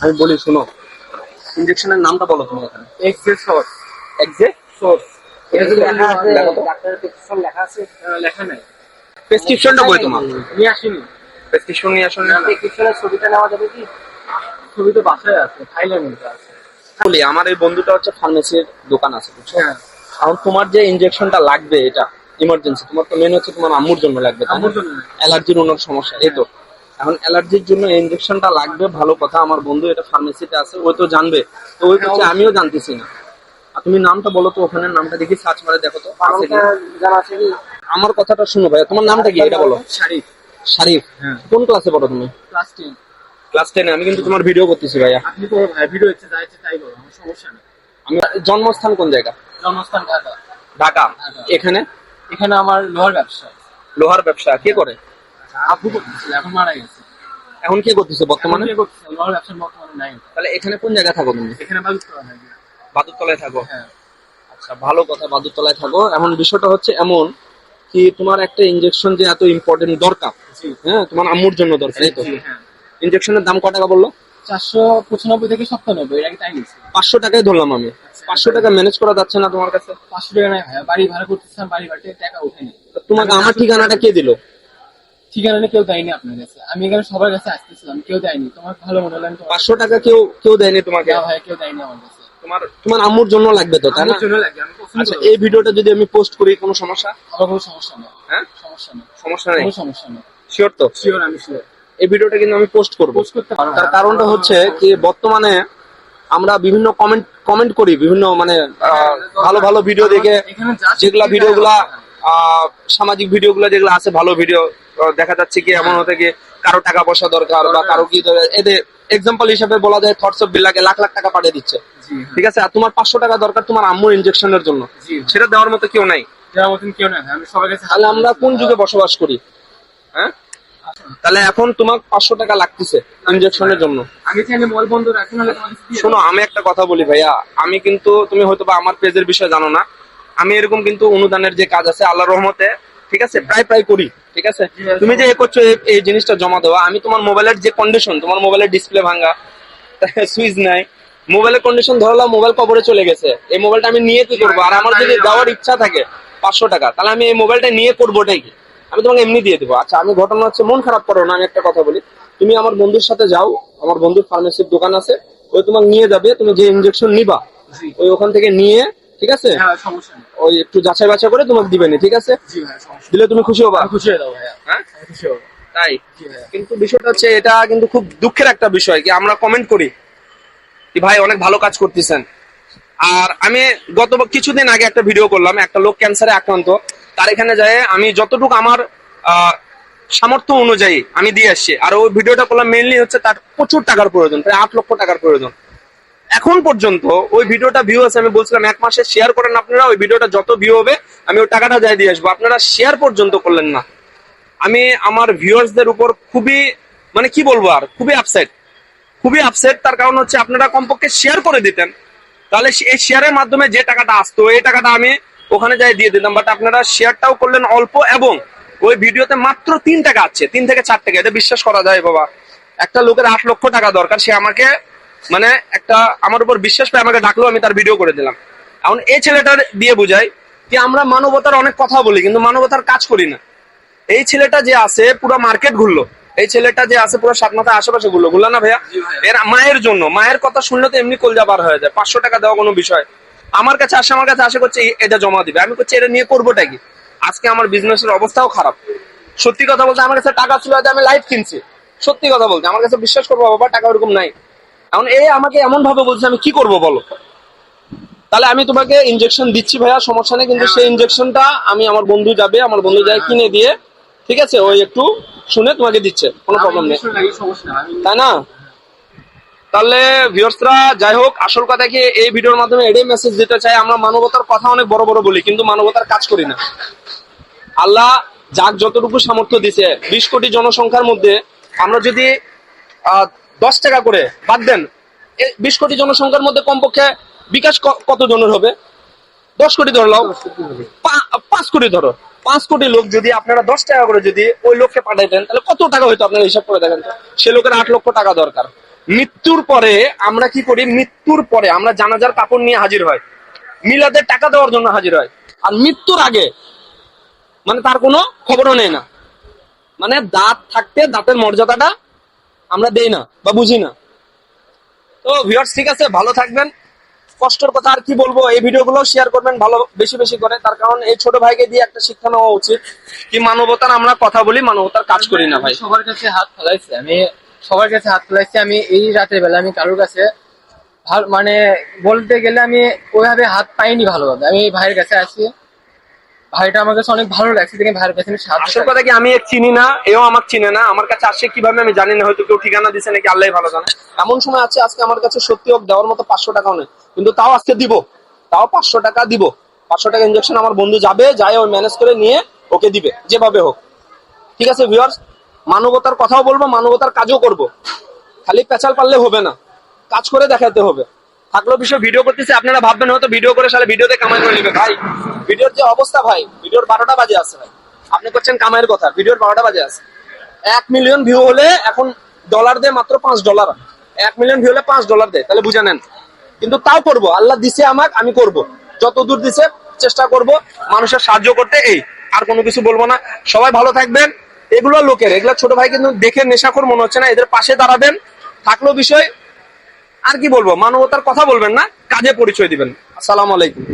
আমি বলি শোনো। ইঞ্জেকশনের নামটা বলো তুমি এখানে। এক্সে সোর্স এক্সে সোর্স এটা যদি লেখা আছে। ডাক্তারের প্রেসক্রিপশন লেখা আছে লেখা নাই। প্রেসক্রিপশনটা বই তোমার। নিয়ে আসিনি। প্রেসক্রিপশন নিয়ে প্রেসক্রিপশনের ছবিটা নেওয়া যাবে কি? ছবি তো বাসায় আছে মধ্যে আছে। বলি আমার এই বন্ধুটা হচ্ছে ফার্মেসির দোকান আছে বুঝছ? হ্যাঁ। এখন তোমার যে ইনজেকশনটা লাগবে এটা ইমার্জেন্সি তোমার তো মেন হচ্ছে তোমার আম্মুর জন্য লাগবে আম্মুর জন্য। অ্যালার্জির ওনার সমস্যা এই তো। এখন অ্যালার্জির জন্য ইনজেকশনটা লাগবে ভালো কথা আমার বন্ধু এটা ফার্মেসিতে আছে ওই তো জানবে। তো ওই হচ্ছে আমিও জানতেছি না। আর তুমি নামটা বলো তো ওখানে নামটা দেখি সার্চ মারে দেখো তো। আমার কথাটা শুনো ভাই তোমার নামটা কি? এটা বলো। শারিফ শারিফ। হ্যাঁ। কোন ক্লাসে পড়ো তুমি? ক্লাস টেন ক্লাস টেনে আমি কিন্তু তোমার ভিডিও করতেছি ভাইয়া। আপনি তো ভিডিও ইচ্ছে যা ইচ্ছে তাই করো আমার সমস্যা নেই। আমি জন্মস্থান কোন জায়গা? জন্মস্থান ঢাকা। ঢাকা। এখানে? এখানে আমার লোহার ব্যবসা। লোহার ব্যবসা। কে করে? করতেছিল এখন মারা গেছে। এখন কে করতেছে বর্তমানে? কে করতেছে? লোহার ব্যবসা বর্তমানে নাই। তাহলে এখানে কোন জায়গায় থাকো তুমি? এখানে বাদুরতলায় থাকো। হ্যাঁ। আচ্ছা ভালো কথা বাদুরতলায় থাকো। এখন বিষয়টা হচ্ছে এমন কি তোমার একটা ইনজেকশন যে এত ইম্পর্টেন্ট দরকার। হ্যাঁ তোমার আম্মুর জন্য দরকার এই তো। জি, হ্যাঁ। ইনজেকশনের দাম কত টাকা বলল? চারশো পঁচানব্বই থেকে সপ্তানব্বই এর আগে তাই পাঁচশো টাকায় ধরলাম আমি। পাঁচশো টাকা ম্যানেজ করা যাচ্ছে না তোমার কাছে? পাঁচশো টাকা বাড়ি ভাড়া করতেছিলাম বাড়ি ভাড়াতে টাকা উঠেনি তোমাকে আমার ঠিকানাটা কে দিল? ঠিকানা নিয়ে কেউ দেয়নি আপনার কাছে। আমি এখানে সবার কাছে আসতেছিলাম কেউ দেয়নি। তোমার ভালো মনে হলো পাঁচশো টাকা কেউ কেউ দেয়নি তোমাকে? ভাই কেউ দেয়নি আমার কাছে। তোমার তোমার আম্মুর জন্য লাগবে তো তাই না? জন্য আচ্ছা এই ভিডিওটা যদি আমি পোস্ট করি কোনো সমস্যা? আমার কোনো সমস্যা নেই। হ্যাঁ? সমস্যা নেই। সমস্যা নেই? কোনো সমস্যা নেই। শিওর তো? শিওর আমি শিওর এই ভিডিওটা কিন্তু আমি পোস্ট করব। পোস্ট করতে পারো। তার কারণটা হচ্ছে কি বর্তমানে আমরা বিভিন্ন কমেন্ট কমেন্ট করি বিভিন্ন মানে ভালো ভালো ভিডিও দেখে যেগুলা ভিডিওগুলা সামাজিক ভিডিওগুলো যেগুলো আছে ভালো ভিডিও দেখা যাচ্ছে কি এমন হতে কি কারও টাকা পয়সা দরকার বা কারও কি এদের এক্সাম্পল হিসেবে বলা যায় থটস অফ বিল্লাকে লাখ লাখ টাকা পাঠিয়ে দিচ্ছে। ঠিক আছে? আর তোমার পাঁচশো টাকা দরকার তোমার আম্মুর ইনজেকশনের জন্য। সেটা দেওয়ার মতো কেউ নাই। তাহলে আমরা কোন যুগে বসবাস করি? হ্যাঁ? তাহলে এখন তোমার পাঁচশো টাকা লাগতেছে ইনজেকশনের জন্য। শোনো আমি একটা কথা বলি ভাইয়া। আমি কিন্তু তুমি হয়তো বা আমার পেজের বিষয়ে জানো না। আমি এরকম কিন্তু অনুদানের যে কাজ আছে আল্লাহ রহমতে ঠিক আছে? প্রায় প্রায় করি ঠিক আছে? তুমি যে এ করছ এই- জিনিসটা জমা দেওয়া আমি তোমার মোবাইলের যে কন্ডিশন তোমার মোবাইলের ডিসপ্লে ভাঙা সুইচ নাই মোবাইলের কন্ডিশন ধরলাম মোবাইল কবরে চলে গেছে। এই মোবাইলটা আমি নিয়ে কি করব? আর আমার যদি দেওয়ার ইচ্ছা থাকে পাঁচশো টাকা তাহলে আমি এই মোবাইলটা নিয়ে করব ওটাই কি? আমি তোমাকে এমনি দিয়ে দেবো। আচ্ছা আমি ঘটনা হচ্ছে মন খারাপ করো না আমি একটা কথা বলি। তুমি আমার বন্ধুর সাথে যাও আমার বন্ধুর ফার্মেসির দোকান আছে ওই তোমাকে নিয়ে যাবে তুমি যে ইনজেকশন নিবা ওই ওখান থেকে নিয়ে ঠিক আছে? হ্যাঁ ওই একটু যাচাই বাছাই করে তোমাকে দিবেনি ঠিক আছে? দিলে তুমি খুশি হবা। খুশি হয়ে ভাইয়া। হ্যাঁ? খুশি হব। তাই? কিন্তু বিষয়টা হচ্ছে এটা কিন্তু খুব দুঃখের একটা বিষয় কি আমরা কমেন্ট করি কি ভাই অনেক ভালো কাজ করতেছেন। আর আমি গত কিছুদিন আগে একটা ভিডিও করলাম একটা লোক ক্যান্সারে আক্রান্ত। তার এখানে যায় আমি যতটুকু আমার আহ, সামর্থ্য অনুযায়ী আমি দিয়ে আসছি। আর ওই ভিডিওটা করলাম মেনলি হচ্ছে তার প্রচুর টাকার প্রয়োজন প্রায় আট লক্ষ টাকার প্রয়োজন। এখন পর্যন্ত ওই ভিডিওটা ভিউ আছে, আমি বলছিলাম এক মাসে শেয়ার করেন আপনারা, ওই ভিডিওটা যত ভিউ হবে, আমি ওই টাকাটা যাই দিয়ে আসব। আপনারা শেয়ার পর্যন্ত করলেন না। আমি আমার ভিউয়ার্সদের উপর খুবই মানে কি বলব আর, খুবই আপসেট খুবই আপসেট তার কারণ হচ্ছে আপনারা কমপক্ষে শেয়ার করে দিতেন। তাহলে এই শেয়ারের মাধ্যমে যে টাকাটা আসতো, এই টাকাটা আমি ওখানে যাই দিয়ে দিতাম। বাট আপনারা শেয়ারটাও করলেন অল্প এবং ওই ভিডিওতে মাত্র তিন টাকা আছে, তিন থেকে চার টাকা। এটা বিশ্বাস করা যায়, বাবা। একটা লোকের আট লক্ষ টাকা দরকার, সে আমাকে মানে একটা আমার উপর বিশ্বাস পেয়ে আমাকে ডাকলো আমি তার ভিডিও করে দিলাম। এখন এই ছেলেটার দিয়ে বুঝাই যে আমরা মানবতার অনেক কথা বলি কিন্তু মানবতার কাজ করি না। এই ছেলেটা যে আছে পুরো মার্কেট ঘুরলো। এই ছেলেটা যে আছে পুরো সাত মাথায় আশেপাশে ঘুরলো। ঘুরলো না ভাইয়া? এর মায়ের জন্য। মায়ের কথা শুনলে তো এমনি কলজা বার হয়ে যায়। পাঁচশো টাকা দেওয়া কোনো বিষয়। আমার কাছে আসে আমার কাছে আশা করছে এটা জমা দিবে। আমি করছি এটা নিয়ে করবোটা কি? আজকে আমার বিজনেসের অবস্থাও খারাপ। সত্যি কথা বলতে আমার কাছে টাকা ছিল আমি লাইফ কিনছি। সত্যি কথা বলতে আমার কাছে বিশ্বাস করব বাবা টাকা ওরকম নাই। এখন এ আমাকে এমন ভাবে বলছে আমি কি করব বলো? তাহলে আমি তোমাকে ইনজেকশন দিচ্ছি ভাইয়া সমস্যা নেই কিন্তু সেই ইনজেকশনটা আমি আমার বন্ধু যাবে আমার বন্ধু যায় কিনে দিয়ে ঠিক আছে? ওই একটু শুনে তোমাকে দিচ্ছে কোনো প্রবলেম নেই। তাই না? তাহলে ভিউয়ার্সরা যাই হোক আসল কথা কি এই ভিডিওর মাধ্যমে এটাই মেসেজ দিতে চাই আমরা মানবতার কথা অনেক বড় বড় বলি কিন্তু মানবতার কাজ করি না। আল্লাহ যাক যতটুকু সামর্থ্য দিছে বিশ কোটি জনসংখ্যার মধ্যে আমরা যদি আহ, দশ টাকা করে। বাদ দেন। বিশ কোটি জনসংখ্যার মধ্যে কমপক্ষে বিকাশ কত জনের হবে? দশ কোটি ধরলাও পাঁচ কোটি ধরো। পাঁচ কোটি লোক যদি আপনারা দশ টাকা করে যদি ওই লোককে পাঠাইতেন তাহলে কত টাকা হইতো আপনারা হিসাব করে দেখেন? সে লোকের আট লক্ষ টাকা দরকার। মৃত্যুর পরে আমরা কি করি? মৃত্যুর পরে আমরা জানাজার কাপড় নিয়ে হাজির হয়। মিলাদের টাকা দেওয়ার জন্য হাজির হয়। আর মৃত্যুর আগে মানে তার কোনো খবরও নেই না। মানে দাঁত থাকতে দাঁতের মর্যাদাটা আমরা দেই না বা বুঝি না। তো ভিউয়ার্স ঠিক আছে, ভালো থাকবেন। কষ্টের কথা আর কি বলব, এই ভিডিওগুলো শেয়ার করবেন, ভালো, বেশি বেশি করে। তার কারণ এই ছোট ভাইকে দিয়ে একটা শিক্ষা নেওয়া উচিত কি মানবতার আমরা কথা বলি, মানবতার কাজ করি না ভাই। সবার কাছে হাত ফেলাইছি, আমি সবার কাছে হাত ফেলাইছি। আমি এই রাতের বেলা আমি কারোর কাছে মানে বলতে গেলে আমি ওইভাবে হাত পাইনি ভালোভাবে। আমি ভাইয়ের কাছে আসি ভাইটা আমার কাছে অনেক ভালো লাগছে দেখে ভাইয়ের কাছে আসল কথা কি আমি এর চিনি না এও আমাকে চিনে না আমার কাছে আসে কীভাবে আমি জানি না হয়তো কেউ ঠিকানা দিছে নাকি আল্লাহ ভালো জানে। এমন সময় আছে আজকে আমার কাছে সত্যি হোক দেওয়ার মতো পাঁচশো টাকাও নেই কিন্তু তাও আজকে দিব তাও পাঁচশো টাকা দিব পাঁচশো টাকা ইঞ্জেকশন আমার বন্ধু যাবে যায় ওই ম্যানেজ করে নিয়ে ওকে দিবে যেভাবে হোক। ঠিক আছে ভিউয়ার্স মানবতার কথাও বলব মানবতার কাজও করব। খালি পেঁচাল পারলে হবে না কাজ করে দেখাতে হবে। থাকল বিষয় ভিডিও করতেছে আপনারা ভাববেন হয়তো ভিডিও করে সালে ভিডিওতে কামাই করে নেবে ভাই। ভিডিওর যে অবস্থা ভাই, ভিডিওর বারোটা বাজে আছে ভাই। আপনি করছেন কামাইয়ের কথা, ভিডিওর বারোটা বাজে আছে। এক মিলিয়ন ভিউ হলে এখন ডলার দেয় মাত্র পাঁচ ডলার এক মিলিয়ন ভিউ হলে পাঁচ ডলার দেয়, তাহলে বুঝে নেন। কিন্তু তাও করব, আল্লাহ দিছে আমাকে, আমি করব। যত দূর দিছে, চেষ্টা করব, মানুষের সাহায্য করতে, এই, আর কোনো কিছু বলব না। সবাই ভালো থাকবেন। এগুলো লোকের, এগুলো ছোট ভাই কিন্তু দেখে নেশাখোর মনে হচ্ছে না, এদের পাশে দাঁড়াবেন। থাকল বিষয়, আর কি বলব, মানবতার কথা বলবেন না, কাজে পরিচয় দিবেন। আসসালামু আলাইকুম।